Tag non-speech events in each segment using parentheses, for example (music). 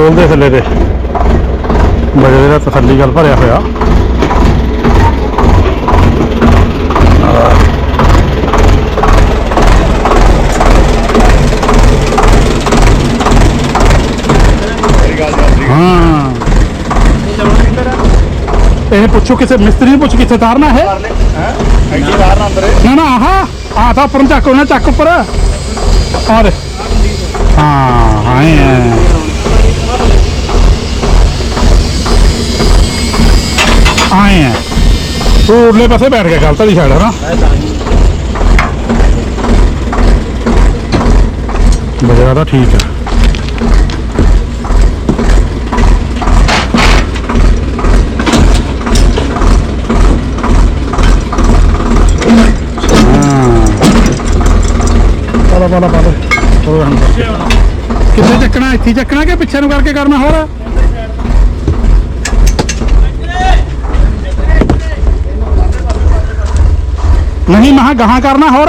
ਖੋਲਦੇ ਥੱਲੇ ਤੇ। ਬੜੇ ਦਾ ਤਸੱਲੀ ਗੱਲ ਭਰਿਆ ਹੋਇਆ। ਹਾਂ। ਇਹ ਪੁੱਛੋ ਕਿਸੇ ਮਿਸਤਰੀ ਨੂੰ ਪੁੱਛ ਕਿੱਥੇ ਤਾਰਨਾ ਹੈ ਐਡੀ ਬਾਹਰ ਨਾ ਅੰਦਰ ਨਾ ਨਾ ਆਹ ਆਹ ਤਾਂ ਉੱਪਰ ਨੂੰ ਚੱਕ, ਉਹਨਾਂ ਚੱਕ ਉੱਪਰ। ਆ ਦੇ ਹਾਂ ਆਏ ਤੂੰ ਉਰਲੇ ਪਾਸੇ ਬੈਠ ਗਿਆ ਗਲਤ ਵਾਲੀ ਸਾਈਡ ਹੈ ਬਜਰਾ ਤਾਂ ਠੀਕ ਆ। ਪਾਲਾ ਪਾਲਾ ਪਾਲਾ ਹੋਰ ਹੰਦ ਕਿੱਥੇ ਚੱਕਣਾ, ਇੱਥੇ ਚੱਕਣਾ ਕਿ ਪਿੱਛੇ ਨੂੰ ਕਰਕੇ ਕਰਨਾ ਹੋਰ? ਨਹੀਂ ਮਹਾ ਗਾਹਾਂ ਕਰਨਾ ਹੋਰ।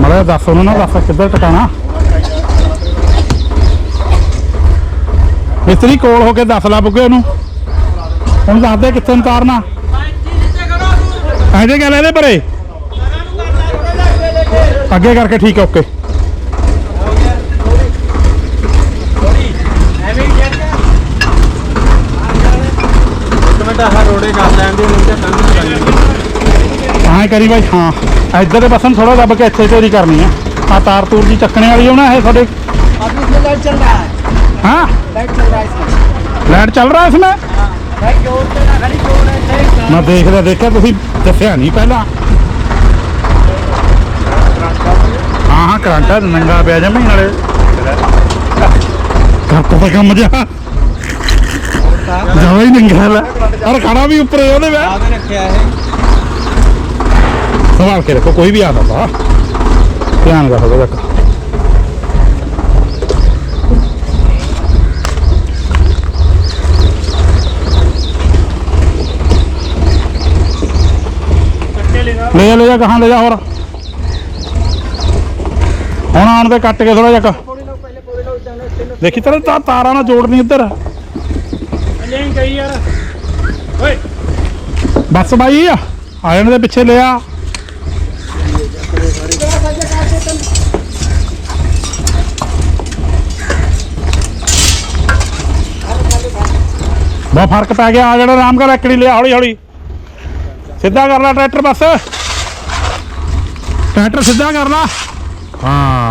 ਮੜਾ ਦੱਸ ਉਹਨੂੰ ਨਾ ਦੱਸ ਕਿੱਧਰ ਟਿਕਾਣਾ। ਮਿਸਤਰੀ ਕੋਲ ਹੋ ਕੇ ਦੱਸ ਲਾ ਬੁੱਗੇ ਉਹਨੂੰ। ਉਹਨੂੰ ਦੱਸ ਦੇ ਕਿੱਥੇ ਨੂੰ ਤਾਰਨਾ। ਇਹਦੇ ਗੱਲ ਇਹਦੇ ਪਰੇ। ਅੱਗੇ ਕਰਕੇ ਠੀਕ ਓਕੇ ਮਿੰਟ ਆਹ ਹਾਂ ਕਰੀ ਬਾਈ ਹਾਂ। ਇੱਧਰ ਦੇ ਬਸਨ ਥੋੜਾ ਦੱਬ ਕੇ ਇੱਥੇ ਤੇਰੀ ਕਰਨੀ ਆ। ਆ ਤਾਰ ਤੂਰ ਦੀ ਚੱਕਣੇ ਵਾਲੀ ਹੋਣਾ ਇਹ ਤੁਹਾਡੇ। अभी ਚੱਲ ਰਿਹਾ ਇਸ ਮੈਂ ਮੈਂ ਦੇਖਦਾ ਦੇਖਿਆ ਤੁਸੀਂ ਦੱਸਿਆ ਨਹੀਂ ਪਹਿਲਾਂ। ਹਾਂ ਹਾਂ ਕਰਾਂਟਾ ਨੰਗਾ ਪਿਆ ਜਮੇ ਨਾਲੇ ਕਰਤਾ ਕੰਮ ਜਾ ਜਾਵੇ ਹੀ ਨੰਗਾ ਅਰ ਖੜਾ ਵੀ ਉੱਪਰ ਉਹਦੇ ਵੇ ਆਗੇ ਰੱਖਿਆ ਇਹ ਸੰਭਾਲ ਕੇ ਰੱਖੋ ਕੋਈ ਵੀ ਆ ਜਾਂਦਾ ਧਿਆਨ ਰੱਖੋ ਉਹਦਾ ਤੱਕ ਲੈ ਜਾ ਲੈ ਜਾ ਕਹਾਂ ਲੈ ਜਾ ਹੋਰ ਹੁਣ ਆਣ ਤੇ ਕੱਟ ਕੇ ਥੋੜਾ ਜਿਹਾ ਕੁ। थोड़ी लोग पहले थोड़ी लोग जाने से ਦੇਖੀ ਤੇਰੇ ਤਾਂ ਤਾਰਾਂ ਨਾਲ ਜੋੜਨੀ ਇੱਧਰ ਨਹੀਂ ਗਈ ਯਾਰ ਓਏ। ਬਸ ਬਾਈ, ਆ ਜਾਣ ਦੇ ਪਿੱਛੇ ਲਿਆ ਬਹੁਤ ਫ਼ਰਕ ਪੈ ਗਿਆ, ਆ ਜਿਹੜਾ ਆਰਾਮ ਕਰ ਐਕੜੀ ਲਿਆ ਹੌਲੀ ਹੌਲੀ। ਸਿੱਧਾ ਕਰ ਲੈ ਟਰੈਕਟਰ ਬਸ। ਟਰੈਕਟਰ ਸਿੱਧਾ ਕਰ ਲੈ। ਹਾਂ।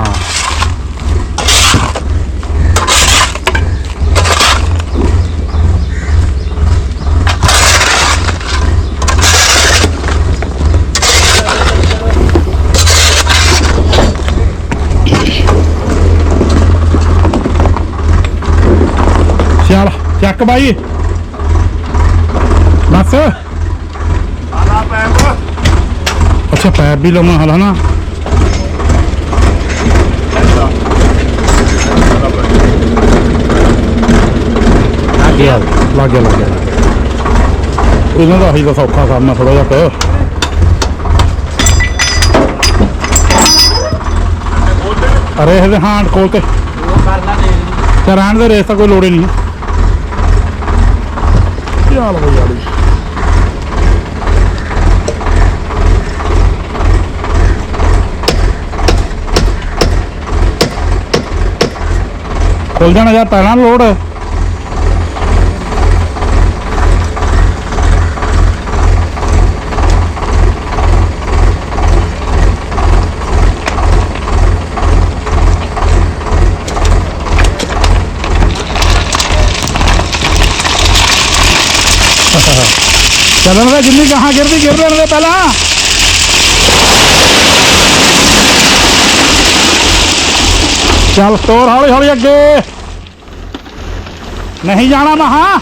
ਚੱਲ ਚੱਕ ਬਾਈ ਬਸ ਆਲਾ ਪੈਪ ਅੱਛਾ ਪੈਪ ਵੀ ਲਾਉਣਾ ਹਲਾ ਨਾ ਲੱਗ ਗਿਆ ਲੱਗ ਗਿਆ ਲੱਗ ਗਿਆ ਇਹਨਾਂ ਦਾ ਹੀ ਤਾਂ ਸੌਖਾ ਕੰਮ ਆ ਥੋੜਾ ਜਿਹਾ ਕੁ। ਅਰੇ ਇਹਦੇ ਹਾਂ ਕੋਲ ਤੇ ਉਹ ਕਰਨਾ ਦੇ ਤੇ ਰਹਿਣ ਦੇ ਰੇਸ ਤਾਂ ਕੋਈ ਲੋੜ ਹੀ ਨਹੀਂ ਚੱਲ ਬਈ ਯਾਰੀ ਖੁੱਲ ਜਾਣਾ (laughs) ਚੱਲਣ ਦੇ, ਜਿੰਨੀ ਗਾਹਾਂ ਗਿਰਦੀ ਗਿਰ ਲੈਣ ਦੇ ਪਹਿਲਾਂ। ਚੱਲ ਤੋਰ ਹੌਲੀ ਹੌਲੀ ਅੱਗੇ। ਨਹੀਂ ਜਾਣਾ ਮਹਾ।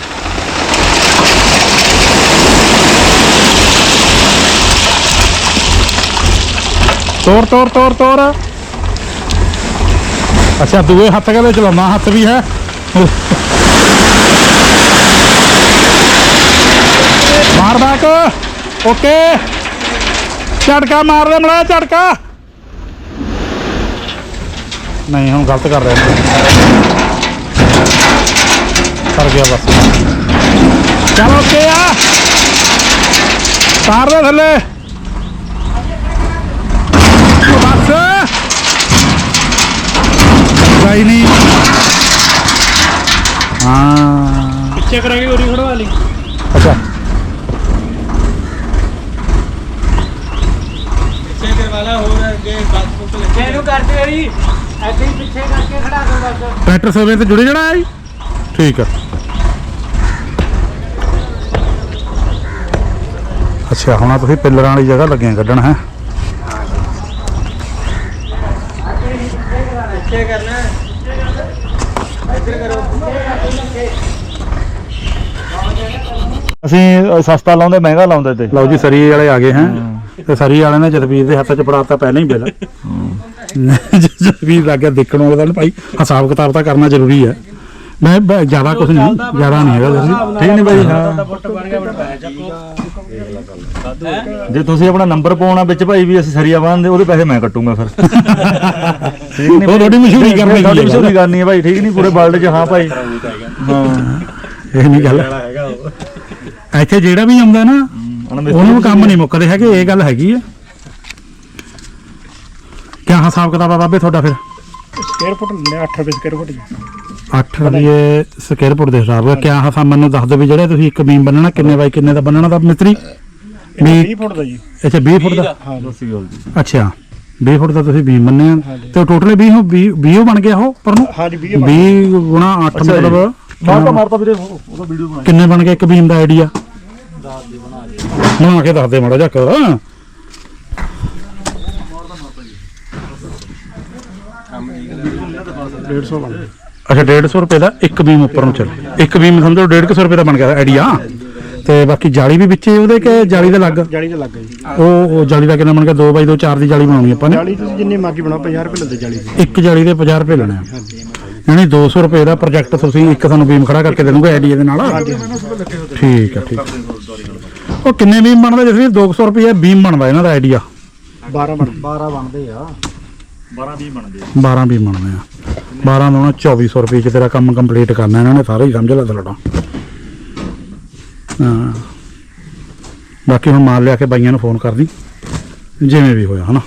ਤੋਰ ਤੋਰ ਤੋਰ ਤੋਰ। ਅੱਛਾ, ਦੂਏ ਹੱਥ ਕਦੇ ਚਲਾਉਣਾ, ਹੱਥ ਵੀ ਹੈ। ਮਾਰ ਬੈਕ ਓਕੇ। ਝਟਕਾ ਮਾਰ ਦੇ ਮੜਾ ਝਟਕਾ। ਨਹੀਂ ਹੁਣ ਗਲਤ ਕਰ ਰਿਹਾ ਕਰ ਗਿਆ ਬਸ। ਚਲ ਓਕੇ ਆ। ਤਾਰ ਦੇ ਥੱਲੇ। ਬਸ। ਗਾਈ ਨਹੀਂ। ਹਾਂ। ਪਿੱਛੇ ਕਰਾਂਗੇ ਉਰੀ ਖੜਵਾ ਲਈ। ਅੱਛਾ। ਪਿੱਛੇ ਕਰਵਾ ਲਾ ਹੋਰ ਅੱਗੇ ਬੱਸ ਬੁੱਕ ਲੱਗੇ ਇਹਨੂੰ ਕਰਦੇ ਹਰੀ ਐਸੇ ਹੀ ਪਿੱਛੇ ਕਰਕੇ ਖੜਾ ਦੋ ਬਸ। ਟਰੈਕਟਰ ਸਰਵੇ ਤੇ ਜੁੜੇ ਜਣਾ ਹੈ ਜੀ? ਠੀਕ ਆ। ਅੱਛਾ ਹੁਣ ਆਹ ਤੁਸੀਂ ਪਿੱਲਰਾਂ ਵਾਲੀ ਜਗ੍ਹਾ ਲੱਗੇ ਆ ਕੱਢਣ ਹੈ? ਪਿੱਛੇ ਕਰਨਾ। ਇੱਧਰ ਕਰੋ। ਅਸੀਂ ਸਸਤਾ ਲਾਉਂਦੇ ਮਹਿੰਗਾ ਲਾਉਂਦੇ ਤੇ। ਲਓ ਜੀ ਸਰੀ ਵਾਲੇ ਆ ਗਏ ਹੈ। ਤੇ ਸਰੀ ਵਾਲੇ ਨੇ ਜਸਵੀਰ ਦੇ ਹੱਥ 'ਚ ਫੜਾਤਾ ਪਹਿਲਾਂ ਹੀ ਬਿੱਲ। (laughs) ਜਸਵੀਰ ਲੱਗ ਗਿਆ ਦੇਖਣ ਵਾਲਾ ਤਾਂ ਭਾਈ ਹਿਸਾਬ ਕਿਤਾਬ ਤਾਂ ਕਰਨਾ ਜ਼ਰੂਰੀ ਹੈ ਮੈਂ ਜ਼ਿਆਦਾ ਕੁਝ ਨਹੀਂ ਜ਼ਿਆਦਾ ਨਹੀਂ ਹੈਗਾ ਜਸਵੀਰ। ਠੀਕ ਨਹੀਂ ਬਾਈ ਹਾਂ। ਜੇ ਤੁਸੀਂ ਆਪਣਾ ਨੰਬਰ ਪਾਉਣਾ ਵਿੱਚ ਭਾਈ ਵੀ ਅਸੀਂ ਸਰੀਆ ਬੰਨਦੇ ਉਹਦੇ ਪੈਸੇ ਮੈਂ ਕੱਟੂੰਗਾ ਫਿਰ। ਠੀਕ ਉਹ ਤੁਹਾਡੀ ਮਸ਼ਹੂਰੀ ਕਰਨੀ ਤੁਹਾਡੀ ਹੈ। ਮਸ਼ਹੂਰੀ ਕਰਨੀ ਹੈ ਭਾਈ ਠੀਕ ਨਹੀਂ ਪੂਰੇ ਵਰਲਡ 'ਚ ਹਾਂ ਭਾਈ। ਹਾਂ ਇਹ ਨਹੀਂ ਗੱਲ। ਹੈਗਾ ਉਹ ਇੱਥੇ ਜਿਹੜਾ ਵੀ ਆਉਂਦਾ ਨਾ ਉਹਨੂੰ ਕੰਮ ਨਹੀਂ ਮੁੱਕਦੇ ਹੈਗੇ ਇਹ ਗੱਲ ਹੈਗੀ ਆ। ਕਿਆ ਹਿਸਾਬ ਕਿਤਾਬ ਆ ਬਾਬੇ ਤੁਹਾਡਾ ਫਿਰ? ਸਕੇਅਰ ਫੁੱਟ ਲੈਂਦੇ 8 ਰੁਪਏ ਸਕੇਅਰ ਫੁੱਟ ਜੀ। 8 ਰੁਪਏ ਸਕੁਅਰ ਫੁੱਟ ਦੇ ਹਿਸਾਬ ਨਾਲ। ਕਿਆ ਹਿਸਾਬ ਮੈਨੂੰ ਦੱਸ ਦਿਓ ਵੀ ਜਿਹੜੇ ਤੁਸੀਂ ਇੱਕ ਬੀਮ ਬੰਨਣਾ ਕਿੰਨੇ ਬਾਈ ਕਿੰਨੇ ਦਾ ਬੰਨਣਾ ਦਾ ਮਿਸਤਰੀ? ਇਹ ਵੀ 20 ਫੁੱਟ ਦਾ ਜੀ। ਅੱਛਾ 20 ਫੁੱਟ ਦਾ? ਦੱਸੀ ਗੱਲ ਜੀ ਅੱਛਾ 20 ਫੁੱਟ ਦਾ ਤੁਸੀਂ ਬੀਮ ਬੰਨਿਆ ਤੇ ਟੋਟਲ 20 ਹੋ 20 20 ਬਣ ਗਿਆ ਉਹ ਪਰ ਨੂੰ? ਹਾਂਜੀ 20 20 ਗੁਣਾ 8 ਅੱਛਾ ਜੀ। ਮਤਲਬ ਮਾਰਤਾ ਮਾਰਤਾ ਵੀਰੇ ਉਹ- ਉਹਦਾ ਵੀਡੀਓ ਬਣਾ ਕਿੰਨੇ ਬਣ ਗਏ ਇੱਕ ਬੀਮ ਦਾ ਆਈਡੀਆ ਬਣਾ ਕੇ ਦੱਸ ਦੇ ਮਾੜਾ ਜਿਹਾ ਕਰ ਅੱਛਾ 150 ਰੁਪਏ ਦਾ ਇੱਕ ਬੀਮ ਉੱਪਰ ਨੂੰ ਚੱਲੇ। ਇੱਕ ਬੀਮ ਸਮਝੋ 150 ਰੁਪਏ ਦਾ ਬਣ ਗਿਆ ਆਈਡੀਆ ਤੇ ਬਾਕੀ ਜਾਲੀ ਵੀ ਵਿੱਚੇ ਉਹਦੇ ਕਿ ਜਾਲੀ ਦਾ ਲੱਗ ਜਾਲੀ ਤੇ ਲੱਗ ਗਈ ਉਹ ਉਹ ਜਾਲੀ ਦਾ ਕਿੰਨਾ ਬਣ ਗਿਆ? 2 ਬਾਈ 2 4 ਦੀ ਜਾਲੀ ਬਣਾਉਣੀ ਆਪਾਂ ਨੇ। ਜਾਲੀ ਤੁਸੀਂ ਜਿੰਨੀ ਮਰਜ਼ੀ ਬਣਾਓ 50 ਰੁਪਏ ਲੈਂਦੇ ਜਾਲੀ ਦੇ। ਇੱਕ ਜਾਲੀ ਦੇ 50 ਰੁਪਏ ਲੈਣੇ ਆ। ਯਾਨੀ 200 ਰੁਪਏ ਦਾ ਪ੍ਰੋਜੈਕਟ ਤੁਸੀਂ ਇੱਕ ਤੁਹਾਨੂੰ ਬੀਮ ਖੜਾ ਕਰਕੇ ਦੇ ਦੂੰਗਾ ਆਈਡੀਆ ਦੇ ਨਾਲ। ਠੀਕ ਆ ਠੀਕ। ਉਹ ਕਿੰਨੇ ਬੀਮ ਬਣਦਾ ਜਿਸ 200 ਰੁਪਏ ਬੀਮ ਬਣਦਾ ਇਹਨਾਂ ਦਾ ਆਈਡੀਆ 12 ਬਣ 12 ਬਣਦੇ ਆ। 12 20 ਬਣਦੇ 12 ਬੀਮ ਬਣਦੇ ਆ। 12 ਦਾ 2400 ਰੁਪਏ ਚ ਤੇਰਾ ਕੰਮ ਕੰਪਲੀਟ ਕਰਨਾ ਇਹਨਾਂ ਨੇ ਸਾਰਾ ਹੀ ਸਮਝ ਲੈ ਤਲੜਾ ਹਾਂ। ਬਾਕੀ ਹੁਣ ਮਾਲ ਲਿਆ ਕੇ ਬਾਈਆਂ ਨੂੰ ਫੋਨ ਕਰਦੀ। ਜਿਵੇਂ ਵੀ ਹੋਇਆ ਹਨਾ?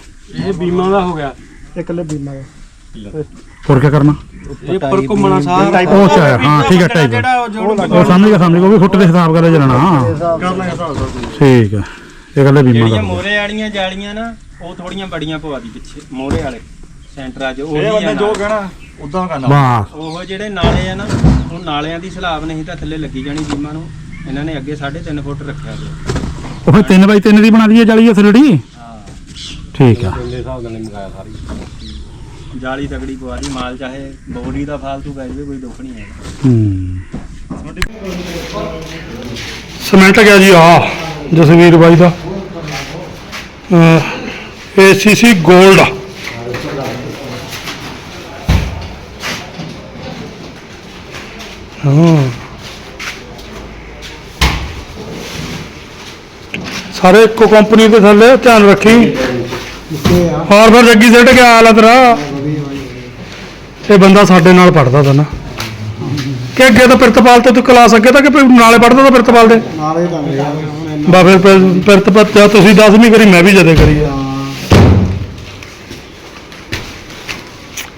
ਇਹ ਬੀਮਾ ਦਾ ਹੋ ਗਿਆ। ਇੱਕ ਲੈ ਬੀਮਾ ਦਾ। ਹੋਰ ਕੀ ਕਰਨਾ? ਇਹ ਉੱਪਰ ਘੁੰਮਣਾ ਸਾਰਾ ਉਹ ਚ ਆਇਆ ਹਾਂ ਠੀਕ ਹੈ ਟਾਈਪ ਜਿਹੜਾ ਉਹ ਸਮਝ ਗਿਆ ਸਮਝ ਗਿਆ ਉਹ ਵੀ ਫੁੱਟ ਦੇ ਹਿਸਾਬ ਕਰ ਲੈਣਾ ਠੀਕ ਹੈ ਇਹ ਗੱਲ ਬੀਮਾ ਜਿਹੜੀਆਂ ਦਾ ਮੋਰੇ ਵਾਲੀਆਂ ਜਾਲੀਆਂ ਨਾ ਉਹ ਥੋੜੀਆਂ ਬੜੀਆਂ ਪਵਾ ਦੀ ਪਿੱਛੇ ਮੋਰੇ ਵਾਲੇ। ਸੈਂਟਰਾਂ 'ਚ ਉਹ ਇਹ ਹੀ ਬੰਦੇ ਆ ਜੋ। ਕਹਿਣਾ ਉਦਾਂ ਕਰਨਾ ਬਸ। ਉਹ ਜਿਹੜੇ ਨਾਲੇ ਆ ਨਾ ਉਹ ਨਾਲਿਆਂ ਦੀ ਸਲਾਬ ਨਹੀਂ ਤਾਂ ਥੱਲੇ ਲੱਗੀ ਜਾਣੀ ਬੀਮਾ ਨੂੰ। ਇਹਨਾਂ ਨੇ ਅੱਗੇ 3.5 ਫੁੱਟ ਰੱਖਿਆ ਗਿਆ ਉਹ ਫਿਰ 3 ਬਾਈ 3 ਦੀ ਬਣਾ ਲਈਏ ਜਾਲੀ ਅਸਲੜੀ ਹਾਂ। ਠੀਕ ਆ। ਦੇ ਹਿਸਾਬ ਨਾਲ ਮੰਗਾਇਆ ਸਾਰੀ। ਜਾਲੀ ਤਗੜੀ ਪਵਾ ਦੀ, ਮਾਲ ਚਾਹੇ ਬੋਡੀ ਦਾ ਫਾਲਤੂ ਪੈ ਜਾਵੇ, ਕੋਈ ਦੁੱਖ ਨਹੀਂ ਹੈਗਾ। ਹੂੰ। ਸਮੈਂਟ ਗਿਆ ਜੀ ਆ ਜਸਵੀਰ ਬਾਈ ਦਾ। ਏਸੀਸੀ 골ਡ ਹਾਂ। ਸਾਰੇ ਇੱਕੋ ਕੰਪਨੀ ਦੇ ਥੱਲੇ ਧਿਆਨ ਰੱਖੀ। ਹੋਰ ਫਿਰ ਜੱਗੀ ਸੇਟ ਕਿਆ ਹਾਲ ਆ ਤੇਰਾ। ਇਹ ਬੰਦਾ ਸਾਡੇ ਨਾਲ ਪੜਦਾ ਤਾ ਨਾ। ਕਿ ਅੱਗੇ ਤਾਂ ਪ੍ਰਿਤਪਾਲ ਤੇ ਤੂੰ ਕਲਾਸ ਅੱਗੇ ਤਾਂ ਕਿ ਨਾਲੇ ਪੜਦਾ ਤਾਂ ਪ੍ਰਿਤਪਾਲ ਦੇ? ਨਾਲੇ ਤਾਂ ਬਾ ਫਿਰ ਪ੍ਰਿਤਪਾਲ ਤੇ ਤੁਸੀਂ 10ਵੀਂ ਕਰੀ ਮੈਂ ਵੀ ਜਦੇ ਕਰੀ ਆ।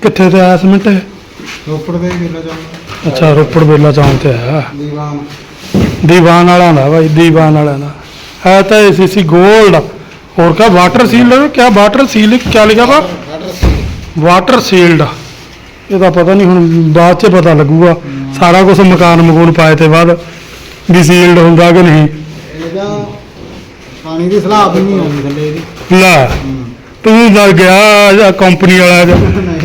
ਕਿੱਥੇ ਤੇ ਆਇਆ ਸਮਿੰਟ? ਰੋਪੜ ਦੇ ਮੇਲਾ ਜਾਂਦਾ ਅੱਛਾ ਰੋਪੜ ਬੇਲਾ ਚੌਂਕ ਤੇ ਆਇਆ। ਦੀਵਾਨ। ਦੀਵਾਨ ਵਾਲਾ ਦਾ ਭਾਈ ਦੀਵਾਨ ਵਾਲਾ ਦਾ। ਹੈ ਤਾਂ ਏਸੀਸੀ 골 ਹੋਰ ਕਾ ਵਾਟਰ ਸੀਲ ਕਿਆ ਵਾਟਰ ਸੀਲ ਕਿਆ ਲਿਖਿਆ ਵਾ? ਵਾਟਰ ਸੀਲਡ ਇਹਦਾ ਪਤਾ ਨਹੀਂ ਹੁਣ ਬਾਅਦ ਚ ਪਤਾ ਲੱਗੂਗਾ। ਸਾਰਾ ਕੁਝ ਮਕਾਨ ਮਕੂਨ ਪਾਏ ਤੇ ਬਾਅਦ ਵੀ ਸੀਲਡ ਹੁੰਦਾ ਕਿ ਨਹੀਂ। ਇਹਦਾ ਪਾਣੀ ਦੀ ਸਲਾਬ ਵੀ ਨਹੀਂ ਆਉਂਦੀ ਥੱਲੇ ਇਹਦੀ। ਲੈ ਤੂੰ ਡਰ ਗਿਆ ਕੰਪਨੀ ਵਾਲਾ।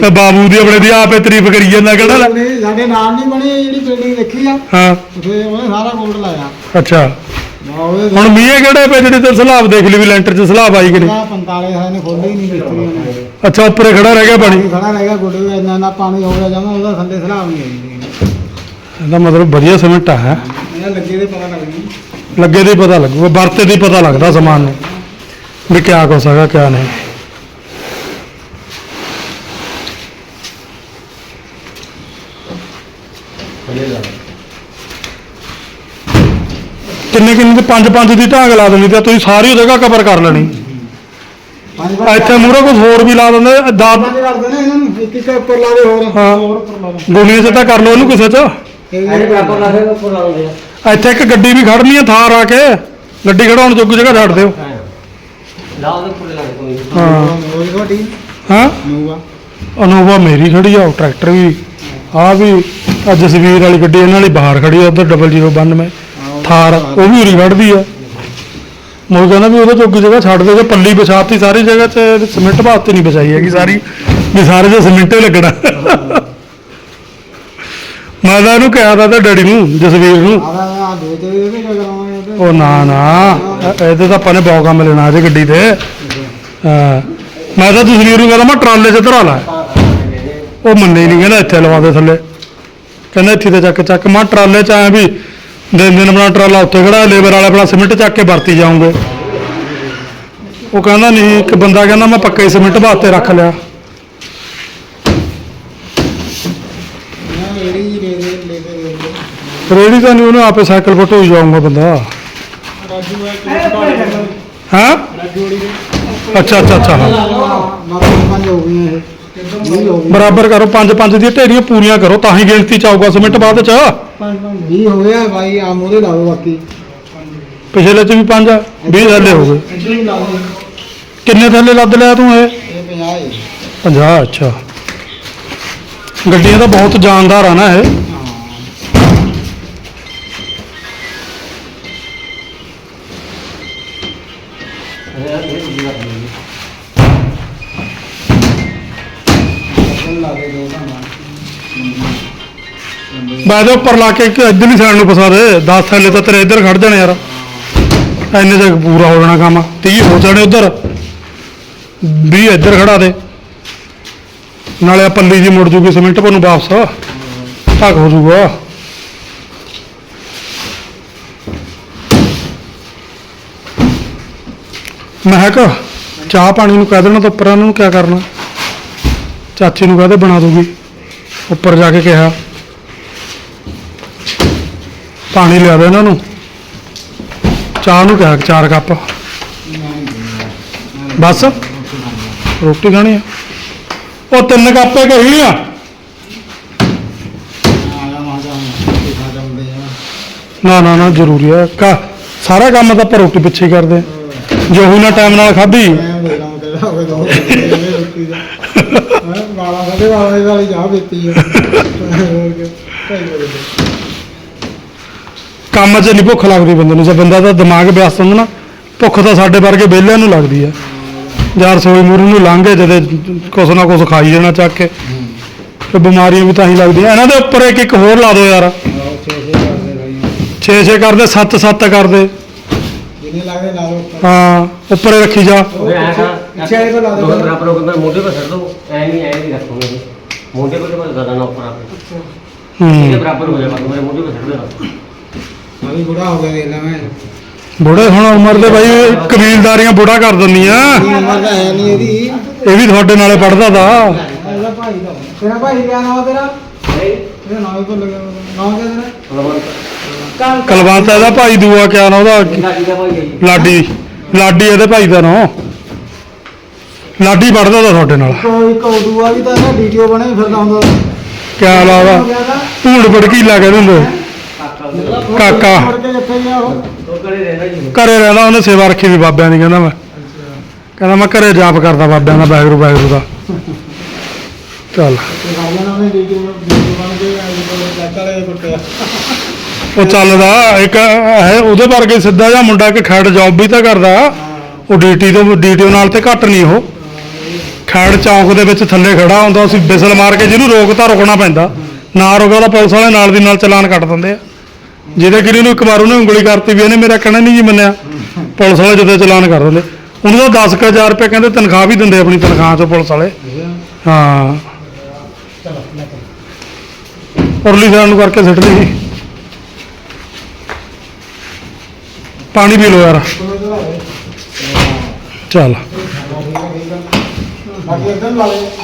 ਤੇ ਬਾਬੂ ਦੀ ਆਪਣੇ ਦੀ ਆਪੇ ਤਾਰੀਫ ਕਰੀ ਜਾਂਦਾ। ਉਹਨੇ ਸਾਡੇ ਨਾਲ ਨਹੀਂ ਬਣੀ ਜਿਹੜੀ ਬਿਲਡਿੰਗ ਦੇਖੀ ਆ। ਹਾਂ। ਉੱਥੇ ਉਹਨੇ ਸਾਰਾ ਗੋਲਡ ਲਾਇਆ। ਅੱਛਾ। ਉਹਦੇ ਹੁਣ ਮੀਂਹ ਕਿਹੜੇ ਪਏ ਜਿਹੜੇ ਤੇ ਸਲਾਬ ਦੇਖ ਲਈ ਵੀ ਲੈਂਟਰ 'ਚ ਸਲਾਬ ਆਈ ਕਿ ਨਹੀਂ? 45 ਸਾਲ ਨੇ ਖੋਲ੍ਹੀ ਹੀ ਨਹੀਂ ਮਿਸਤਰੀਆਂ ਨੇ ਅੱਛਾ ਉੱਪਰੇ ਖੜਾ ਰਹਿ ਗਿਆ ਪਾਣੀ? ਖੜਾ ਰਹਿ ਗਿਆ ਗੋਡੇ ਵਿੱਚ ਇੰਨਾ ਇੰਨਾ ਪਾਣੀ ਹੋ ਗਿਆ ਜਮਾ ਉਹਦਾ ਥੱਲੇ ਸਲਾਬ ਨਹੀਂ ਆਈ। ਇਹਦਾ ਮਤਲਬ ਵਧੀਆ ਸਿਮੈਂਟ ਹੈ। ਇਹ ਲੱਗੇ ਦੇ ਪਤਾ ਲੱਗਣੀ ਲੱਗੇ ਦੀ ਪਤਾ ਲੱਗੂਗਾ ਵਰਤੇ ਦੀ ਪਤਾ ਲੱਗਦਾ ਸਮਾਨ ਨੂੰ। ਵੀ ਕਿਆ ਕੁਛ ਹੈਗਾ ਕਿਆ ਨਹੀਂ। ਕਿੰਨੇ ਕਿੰਨੇ ਦੀ ਪੰਜ ਪੰਜ ਦੀ ਢਾਂਗ ਲਾ ਦੇਣੀ ਤੇ ਤੁਸੀਂ ਸਾਰੀ ਜਗ੍ਹਾ ਕਵਰ ਕਰ ਲੈਣੀ। ਪੰਜ ਇੱਥੇ ਮੂਹਰੇ ਕੁਝ ਹੋਰ ਵੀ ਲਾ ਦਿੰਦੇ ਦਾ ਪੰਜ ਕਰਦੇ ਨੇ ਇਹਨਾਂ ਨੂੰ ਇੱਕ ਇੱਕ ਉੱਪਰ ਲਾ ਦੇ ਹੋਰ। ਹਾਂ। ਹੋਰ ਉੱਪਰ ਲਾ ਦੇ ਦੁਨੀਆ 'ਚ ਤਾਂ ਕਰ ਲਓ ਇਹਨੂੰ ਕਿਸੇ 'ਚ। ਇਹ ਵੀ ਇੱਥੇ ਇੱਕ ਗੱਡੀ ਵੀ ਖੜਨੀ ਆ ਥਾਰ ਆ ਕੇ। ਗੱਡੀ ਖੜਾਉਣ ਜੋਗੀ ਜਗ੍ਹਾ ਛੱਡ ਦਿਓ। ਹਾਂ। ਅਨੋਵਾ। ਮੇਰੀ ਖੜੀ ਆ ਉਹ ਟਰੈਕਟਰ ਵੀ। ਆ ਵੀ ਆ ਜਸਵੀਰ ਵਾਲੀ ਗੱਡੀ ਇਹਨਾਂ ਵਾਲੀ ਬਾਹਰ ਖੜੀ ਆ ਉਧਰ 0092 ਥਾਰ, ਉਹ ਵੀ ਉਰੀ ਖੜਦੀ ਆ। ਮੈਂ ਕਹਿੰਦਾ ਵੀ ਉਹਦੇ ਜੋਗੀ ਜਗ੍ਹਾ ਛੱਡ ਦੇ, ਜੇ ਪੱਲੀ ਵਿਛਾਤੀ ਸਾਰੀ ਜਗ੍ਹਾ 'ਚ ਸਿਮੈਂਟ ਵਾਸਤੇ ਨਹੀਂ ਵਿਛਾਈ ਹੈਗੀ ਸਾਰੀ, ਵੀ ਸਾਰੇ 'ਚ ਸਿਮੈਂਟ ਲੱਗਣਾ। ਮੈਂ ਤਾਂ ਕਿਹਾ ਤਾਂ ਡੈਡੀ ਨੂੰ, ਜਸਵੀਰ ਨੂੰ। ਉਹ ਨਾ ਨਾ, ਇਹਦੇ ਤਾਂ ਆਪਾਂ ਨੇ ਬਹੁਤ ਕੰਮ ਲੈਣਾ ਇਹਦੇ ਗੱਡੀ ਤੇ। ਹਾਂ। ਮੈਂ ਤਾਂ ਜਸਵੀਰ ਨੂੰ ਕਹਿੰਦਾ, ਮੈਂ ਟਰਾਲੇ 'ਚ ਧਰਾ ਲਾ। ਉਹ ਮੰਨੇ ਨਹੀਂ ਕਹਿੰਦਾ ਇੱਥੇ ਲਵਾ ਦੇ ਥੱਲੇ। ਕਹਿੰਦਾ ਇੱਥੇ ਤੇ ਚੱਕ ਚੱਕ। ਮੈਂ ਟਰਾਲੇ 'ਚ ਆਇਆ ਵੀ ਦਿਨ ਦਿਨ ਆਪਣਾ ਟਰਾਲਾ ਉੱਥੇ ਖੜਾ ਲੇਬਰ ਵਾਲੇ ਆਪਣਾ ਸਿਮਟ ਚੱਕ ਕੇ ਵਰਤੀ ਜਾਉਂਗੇ ਉਹ ਕਹਿੰਦਾ, ਨਹੀਂ, ਇੱਕ ਬੰਦਾ ਕਹਿੰਦਾ, ਮੈਂ ਪੱਕਾ ਹੀ ਸਿਮਟ ਬਾਤੇ ਰੱਖ ਲਿਆ। ਰੇੜੀ ਤਾਂ ਨਹੀਂ, ਉਹਨੇ ਆਪੇ ਸਾਈਕਲ ਫੋਟੋ ਹੀ ਜਾਊਗਾ ਬੰਦਾ। ਹਾਂ? ਅੱਛਾ ਅੱਛਾ ਅੱਛਾ, ਹਾਂ। ਬਰਾਬਰ ਕਰੋ ਪੰਜ ਪੰਜ ਦੀਆਂ ਢੇਰੀਆਂ ਪੂਰੀਆਂ ਕਰੋ ਤਾਂ ਹੀ ਗਿਣਤੀ ਚ ਆਊਗਾ ਸਿਮਟ ਬਾਅਦ ਚ। 20 ਹੋ ਭਾਈ ਆ ਮੋਰੇ ਲਾ ਬਾਕੀ। ਪਿਛਲੇ ਚ ਵੀ ਪੰਜ 20 ਥੱਲੇ ਹੋ ਗਏ। ਕਿੰਨੇ ਥੱਲੇ ਲੱਦ ਲਿਆ ਤੂੰ ਇਹ? 50 ਅੱਛਾ। ਗੱਡੀਆਂ ਦਾ ਬਹੁਤ ਜਾਨਦਾਰ ਆ ਨਾ ਇਹ। ਬਾਅਦ ਉੱਪਰ ਲਾ ਕੇ ਇੱਧਰ ਇੱਧਰਲੀ ਸਾਈਡ ਨੂੰ ਫਸਾ ਦੇ 10 ਥੱਲੇ ਤਾਂ ਤੇਰੇ ਇੱਧਰ ਖੜ ਜਾਣੇ ਯਾਰ। ਐਨੇ ਤੱਕ ਪੂਰਾ ਹੋ ਜਾਣਾ ਕੰਮ 30 ਹੋ ਜਾਣੇ ਉੱਧਰ। 20 ਇੱਧਰ ਖੜਾ ਦੇ। ਨਾਲੇ ਆਹ ਪੱਲੀ ਜੀ ਮੁੜ ਜੂਗੀ ਸਿਮੈਂਟ ਪਰ ਨੂੰ ਵਾਪਸ। ਢੱਕ ਹੋ ਜੂਗਾ। ਮਹਿਕ ਚਾਹ ਪਾਣੀ ਨੂੰ ਕਹਿ ਦੇਣਾ ਤਾਂ ਉੱਪਰ ਇਹਨਾਂ ਨੂੰ ਕੀ ਕਰਨਾ। ਚਾਚੀ ਨੂੰ ਕਹਦੇ ਬਣਾ ਦੂਗੀ। ਉੱਪਰ ਜਾ ਕੇ ਕਿਹਾ। ਪਾਣੀ ਲਿਆ ਦੇ ਇਹਨਾਂ ਨੂੰ। ਚਾਹ ਨੂੰ ਕਿਹਾ, ਚਾਰ ਕੱਪ। ਬਸ, ਰੋਟੀ ਖਾਣੀ ਆ। ਉਹ ਤਿੰਨ ਕੱਪੇ ਕਹੀ ਆ। ਨਾ ਨਾ ਨਾ, ਜ਼ਰੂਰੀ ਹੈ ਕਾ, ਸਾਰਾ ਕੰਮ ਤਾਂ ਆਪਾਂ ਰੋਟੀ ਪਿੱਛੇ ਹੀ ਕਰਦੇ ਆ। ਜੇ ਉਹੀ ਨਾ ਟਾਈਮ ਨਾਲ ਖਾਧੀ। ਵਾਲਾ ਸਾਡੇ ਵਾਲੇ ਵਾਲੀ ਚਾਹ ਪੀਤੀ ਹੈ ਕੰਮ 'ਚ ਨਹੀਂ ਭੁੱਖ ਲੱਗਦੀ ਬੰਦੇ ਨੂੰ। ਜੇ ਬੰਦਾ ਦਾ ਦਿਮਾਗ ਵਿਅਸਤ ਹੁੰਦਾ ਨਾ ਭੁੱਖ ਤਾਂ ਸਾਡੇ ਵਰਗੇ ਵਿਹਲਿਆਂ ਨੂੰ ਲੱਗਦੀ ਆ। ਯਾਰ ਸੋਈ ਮੂਰੀ ਨੂੰ ਲੰਘੇ ਜਦੇ ਕੁਛ ਨਾ ਕੁਛ ਖਾਈ ਜਾਣਾ ਚੱਕ ਕੇ। ਤੇ ਬਿਮਾਰੀਆਂ ਵੀ ਤਾਂ ਹੀ ਲੱਗਦੀਆਂ। ਇਹਨਾਂ ਦੇ ਉੱਪਰ ਇੱਕ ਇੱਕ ਹੋਰ ਲਾ ਦਿਓ ਯਾਰ। 6-6 ਕਰਦੇ 7-7 ਕਰਦੇ। ਜਿੰਨੇ ਹਾਂ ਉੱਪਰੇ ਰੱਖੀ ਜਾ। ਮੋਢੇ 'ਤੇ ਸਰ ਨਾ ਉੱਪਰ ਆਪੇ ਹੂੰ। ਬਰਾਬਰ ਹੋ ਜਾਵੇ ਮੋਢੇ 'ਤੇ ਸਰ ਦੋ ਬੁੜਾ ਹੋ ਗਿਆ ਵੇਖ ਲੈ ਮੈਂ। ਬੁੜੇ ਹੁਣ ਉਮਰ ਦੇ ਬਾਈ ਕਬੀਲਦਾਰੀਆਂ ਬੁੜਾ ਕਰ ਦਿੰਦੀਆਂ। ਉਮਰ ਦਾ ਹੈ ਨਹੀਂ ਇਹਦੀ। ਇਹ ਵੀ ਤੁਹਾਡੇ ਨਾਲੇ ਪੜਦਾ ਦਾ ਇਹਦਾ ਭਾਈ ਦਾ। ਤੇਰਾ ਭਾਈ ਕਿਆ ਭਾਈ ਦੂਆ ਕਿਆ ਨਾ ਉਹਦਾ? ਲਾਡੀ ਲਾਡੀ। ਇਹਦੇ ਭਾਈ ਦਾ ਨਾਂ ਲਾਡੀ ਪੜਦਾ ਦਾ ਤੁਹਾਡੇ ਨਾਲ। ਕੋਈ ਕੌਦੂਆ ਵੀ ਤਾਂ ਵੀਡੀਓ ਬਣੇ ਫਿਰਦਾ ਹੁੰਦਾ। ਕਿਆ ਲਾਵਾ ਭੂੜ ਭੜਕੀਲਾ ਕਹਿੰਦੇ ਹੁੰਦੇ। ਕਾਕਾ। ਘਰੇ ਰਹਿੰਦਾ, ਉਹਨੇ ਸੇਵਾ ਰੱਖੀ ਵੀ ਬਾਬਿਆਂ ਦੀ, ਕਹਿੰਦਾ ਮੈਂ। ਕਹਿੰਦਾ ਮੈਂ ਘਰੇ ਜਾਪ ਕਰਦਾ ਬਾਬਿਆਂ ਦਾ, ਵਾਹਿਗੁਰੂ ਵਾਹਿਗੁਰੂ ਦਾ। ਚੱਲ। ਉਹ ਚੱਲਦਾ, ਇੱਕ ਹੈ ਉਹਦੇ ਵਰਗੇ ਸਿੱਧਾ ਜਿਹਾ ਮੁੰਡਾ, ਇੱਕ ਖੈੜ ਜੌਬ ਵੀ ਤਾਂ ਕਰਦਾ। ਉਹ ਡਿਊਟੀ ਤੋਂ ਡਿਊਟੀ ਨਾਲ ਤੇ ਘੱਟ ਨਹੀਂ ਉਹ। ਖੈੜ ਚੌਂਕ ਦੇ ਵਿੱਚ ਥੱਲੇ ਖੜਾ ਹੁੰਦਾ, ਅਸੀਂ ਬਿਸਲ ਮਾਰ ਕੇ ਜਿਹਨੂੰ ਰੋਕਤਾ ਰੁਕਣਾ ਪੈਂਦਾ। ਨਾ ਰੁਕਿਆ ਤਾਂ ਪੁਲਿਸ ਵਾਲੇ ਨਾਲ ਦੀ ਨਾਲ ਚਲਾਨ ਕੱਟ ਦਿੰਦੇ ਆ। ਜਿਹਦੇ ਕਿਰੀ ਨੂੰ ਇੱਕ ਵਾਰ ਉਹਨੇ ਉਂਗਲੀ ਕਰਤੀ ਵੀ ਇਹਨੇ ਮੇਰਾ ਕਹਿਣਾ ਨਹੀਂ ਜੀ ਮੰਨਿਆ ਪੁਲਿਸ ਵਾਲੇ ਜਦੋਂ ਚਲਾਨ ਕਰ ਦਿੰਦੇ ਉਹਨੂੰ ਤਾਂ 10000 ਰੁਪਏ ਕਹਿੰਦੇ ਤਨਖਾਹ ਵੀ ਦਿੰਦੇ ਆਪਣੀ ਤਨਖਾਹ ਚੋਂ ਪੁਲਿਸ ਵਾਲੇ ਹਾਂ ਉਰਲੀ ਸਾਈਡ ਨੂੰ ਕਰਕੇ ਸਿੱਟ ਲਈ ਪਾਣੀ ਪੀ ਲੋ ਯਾਰ ਚੱਲ ਬਾਕੀ ਪਾਣੀ ਪੀ ਯਾਰ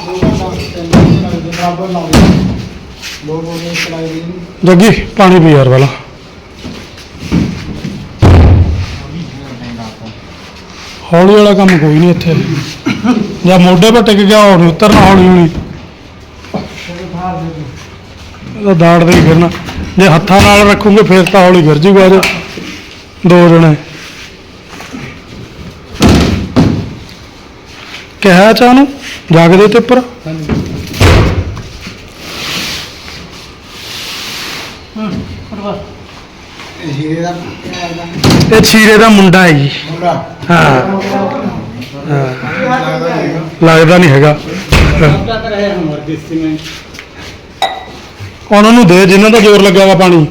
ਦੋ ਘੰਟਾ ਤਿੰਨ ਘੰਟੇ ਲਾ ਲੈ ਬਰਾਬਰ ਲਾ ਲੈ ਦੋ ਬੋਲੇ ਚਲਾਈ ਦੀ ਜੱਗੀ ਪਾਣੀ ਪੀ ਯਾਰ ਪਹਿਲਾਂ ਹੌਲੀ ਵਾਲਾ ਕੰਮ ਕੋਈ ਨਹੀਂ ਇੱਥੇ। ਜਾਂ ਮੋਢੇ 'ਤੇ ਟਿਕ ਗਿਆ ਹੌਲੀ ਉਤਰਨਾ ਹੌਲੀ ਹੌਲੀ। ਇਹਦਾ ਦਾੜ ਦੇ ਹੀ ਫਿਰਨਾ। ਜੇ ਹੱਥਾਂ ਨਾਲ ਰੱਖੋਗੇ ਫਿਰ ਤਾਂ ਹੌਲੀ ਗਿਰ ਜੂਗਾ ਇਹਦੇ। ਦੋ ਜਣੇ। ਕਿਹਾ ਚਾਹ ਨੂੰ? ਜਾਗਦੇ ਤੇ ਉੱਪਰ? ਇਹ ਹੀਰੇ ਦਾ ਇਹ ਛੀਰੇ ਦਾ ਮੁੰਡਾ ਹੈ ਜੀ। ਮੁੰਡਾ। ਹਾਂ। ਲੱਗਦਾ ਨਹੀਂ ਲੱਗਦਾ ਨਹੀਂ ਹੈਗਾ ਉਹਨਾਂ ਨੂੰ ਦੇ ਜਿਨ੍ਹਾਂ ਦਾ ਜ਼ੋਰ ਲੱਗਿਆ ਵਾ ਪਾਣੀ।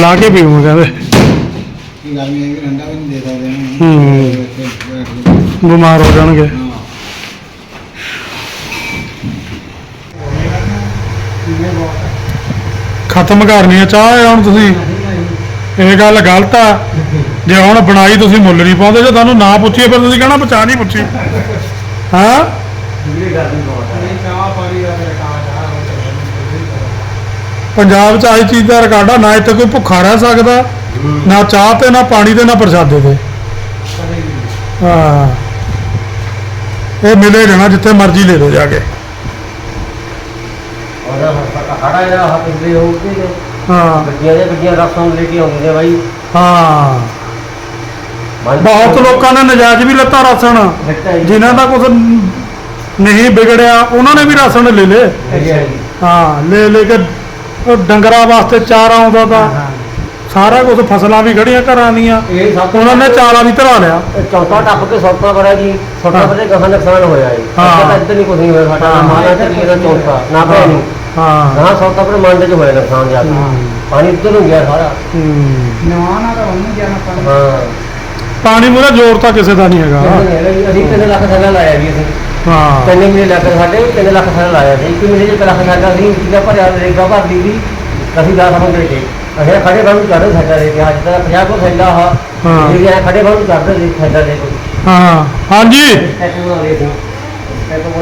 ਲਾ ਕੇ ਪੀਊਂ ਕਹਿੰਦੇ। ਕੀ ਗੱਲ ਨਹੀਂ ਹੈ ਕਿ ਰੰਡਾ ਵੀ ਨਹੀਂ ਦੇ ਸਕਦੇ ਹੂੰ। ਬਿਮਾਰ ਹੋ ਜਾਣਗੇ। ਖਤਮ ਕਰਨੀ ਆ ਚਾਹ ਹੁਣ ਤੁਸੀਂ। ਇਹ ਗੱਲ ਗਲਤ ਆ। ਜੇ ਹੁਣ ਬਣਾਈ ਤੁਸੀਂ ਮੁੱਲ ਨਹੀਂ ਪਾਉਂਦੇ, ਜੇ ਤੁਹਾਨੂੰ ਨਾ ਪੁੱਛੀਏ, ਫਿਰ ਤੁਸੀਂ ਕਹਿਣਾ ਪਚਾ ਨਹੀਂ ਪੁੱਛੀ। ਹਾਂ? ਪੰਜਾਬ 'ਚ ਆਹੀ ਚੀਜ਼ ਦਾ ਰਿਕਾਰਡ ਆ, ਨਾ ਇੱਥੇ ਕੋਈ ਭੁੱਖਾ ਰਹਿ ਸਕਦਾ, ਨਾ ਚਾਹ ਤੇ, ਨਾ ਪਾਣੀ ਤੇ, ਨਾ ਪ੍ਰਸ਼ਾਦੇ ਤੇ। ਹਾਂ। ਇਹ ਮਿਲੇ ਰਹਿਣਾ ਜਿੱਥੇ ਮਰਜ਼ੀ ਲੈ ਲਓ ਜਾ ਕੇ। ਉਹਦਾ ਖੜਾ ਜਿਹੜਾ ਹੱਥ ਦੇ ਹੋ। ਕੇ ਹਾਂ ਗੱਡੀਆਂ ਦੇ ਗੱਡੀਆਂ ਰਸਤਾਂ ਲੈ ਕੇ ਆਉਂਦੇ ਨੇ ਬਾਈ। ਹਾਂ। ਮਨ- ਬਹੁਤ ਲੋਕਾਂ ਨੇ ਨਜਾਇਜ਼ ਵੀ ਲੱਤਾ ਰਾਸ਼ਨ। ਜਿਨ੍ਹਾਂ ਦਾ ਕੁਝ ਨਹੀਂ ਵਿਗੜਿਆ ਉਹਨਾਂ ਨੇ ਵੀ ਰਾਸ਼ਨ ਲੈ ਲੇ ਹੈਗੀ ਆ ਜੀ। ਹਾਂ ਲੈ ਲੈ ਕੇ ਉਹ ਡੰਗਰਾਂ ਵਾਸਤੇ ਚਾਰਾ ਆਉਂਦਾ ਤਾਂ ਸਾਰਾ ਕੁਝ ਫਸਲਾਂ ਵੀ ਖੜੀਆਂ ਘਰਾਂ ਦੀਆਂ। ਇਹ ਸਭ ਤੋਂ ਉਹਨਾਂ ਨੇ ਚਾਰਾ ਵੀ ਧਰਾ ਲਿਆ। ਇਹ ਚੌਥਾ ਟੱਪ ਕੇ ਸੌਤਾ ਬੜਾ ਜੀ। ਸੌਤਾ ਹਾਂ। ਬੜੇ ਗਾਹਾਂ ਨੁਕਸਾਨ ਹੋਇਆ ਹਾਂ। ਹਾਂ ਇੱਧਰ ਨਹੀਂ ਕੁਝ ਨਹੀਂ ਹੋਇਆ ਸਾਡਾ। ਨਾ ਹਾਂ। ਮਾਲਾ ਚੱਲੀ ਨਾ ਚੌਥਾ ਨਾ ਭੈ ਨਹੀਂ ਹਾਂ। ਨਾ ਸੌਤਾ ਪਰ ਮੰਡ ਚ ਹੋਇਆ ਨੁਕਸਾਨ ਜਾ ਕੇ ਹਾਂ। ਪਾਣੀ ਉੱਧਰ ਨੂੰ ਗਿਆ ਸਾਰਾ। ਹੂੰ। ਨਵਾਨਾ ਤਾਂ ਉਹਨੂੰ ਜਾਣਾ ਪਾਣੀ। ਹਾਂ। ਪਾਣੀ ਮੂਹਰੇ ਜ਼ੋਰ ਤਾਂ ਕਿਸੇ ਦਾ ਨਹੀਂ ਹੈਗਾ। ਅਸੀਂ 3 ਲੱਖ ਸਾਲਾ ਲਾਇਆ ਜੀ ਅਸੀਂ। ਹਾਂ। ਤਿੰਨ ਮਹੀਨੇ ਲੱਗ ਸਾਡੇ 3 ਲੱਖ ਸਾਲਾ ਲਾਇਆ ਸੀ। ਇੱਕ ਮਹੀਨੇ ਚ ਇੱਕ ਲੱਖ ਸਾਡਾ ਸੀ ਕਿਹਾ ਭਰਿਆ ਰੇਗਾ ਭਰਦੀ ਸੀ। ਅਸੀਂ 10 ਮੰਗੇ ਕੇ ਅਸੀਂ ਖੜੇ ਬੰਦ ਚੜ੍ਹਦੇ ਸਾਡਾ ਦੇ ਕੇ ਅੱਜ ਤੱਕ 50 ਕੋ ਥੈਲਾ ਆ ਹਾਂ। ਜੀ ਖੜੇ ਬੰਦ ਚੜ੍ਹਦੇ ਸੀ ਸਾਡਾ ਦੇ ਕੋਈ ਹਾਂ। ਹਾਂਜੀ। ਟੈਕਨੋਲੋਜੀ ਦੇ ਟੈਕਨੋਲੋਜੀ